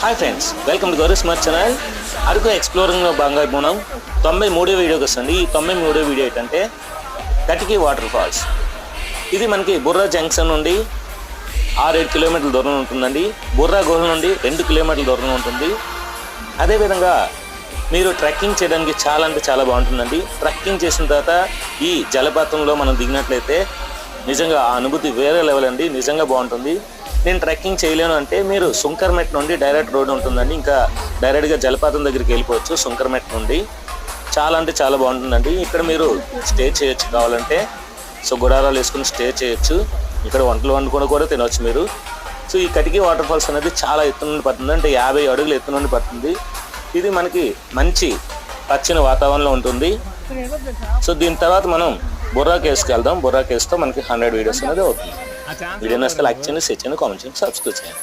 Hi friends welcome to Gauri smart channel Araku ఎక్స్ప్లోరింగ్లో భాగంగా ఇప్పుడు మనం తొంభై మూడో వీడియోకి వస్తుంది. ఈ తొంభై మూడో వీడియో ఏంటంటే కటికి వాటర్ ఫాల్స్ ఇది మనకి బుర్రా జంక్షన్ నుండి ఆరేడు కిలోమీటర్ల దూరం ఉంటుందండి. బుర్రా గుహ నుండి రెండు కిలోమీటర్ల దూరం ఉంటుంది. అదేవిధంగా మీరు ట్రెక్కింగ్ చేయడానికి చాలా అంటే చాలా బాగుంటుందండి. ట్రెక్కింగ్ చేసిన తర్వాత ఈ జలపాతంలో మనం దిగినట్లయితే నిజంగా ఆ అనుభూతి వేరే లెవెల్ అండి. నిజంగా బాగుంటుంది. నేను ట్రెక్కింగ్ చేయలేను అంటే మీరు సుంకర్మెట్ నుండి డైరెక్ట్ రోడ్ ఉంటుందండి. ఇంకా డైరెక్ట్గా జలపాతం దగ్గరికి వెళ్ళిపోవచ్చు సుంకర్మెట్ నుండి. చాలా అంటే చాలా బాగుంటుందండి. ఇక్కడ మీరు స్టే చేయొచ్చు కావాలంటే. సో గుడారాలు వేసుకుని స్టే చేయొచ్చు. ఇక్కడ వంటలు వండుకొని కూడా తినవచ్చు మీరు. సో ఈ కటికి వాటర్ ఫాల్స్ అనేది చాలా ఎత్తు నుండి పడుతుంది. అంటే యాభై అడుగులు ఎత్తు నుండి పడుతుంది. ఇది మనకి మంచి పచ్చని వాతావరణంలో ఉంటుంది. సో దీని తర్వాత మనం బుర్రా కేసుకి వెళ్దాం. బుర్రా కేసుతో మనకి హండ్రెడ్ వీడియోస్ అనేది అవుతుంది. వీడియో నచ్చితే లైక్ చేయండి షేర్ చేయండి కామెంట్ చేయండి సబ్స్క్రైబ్ చేయండి.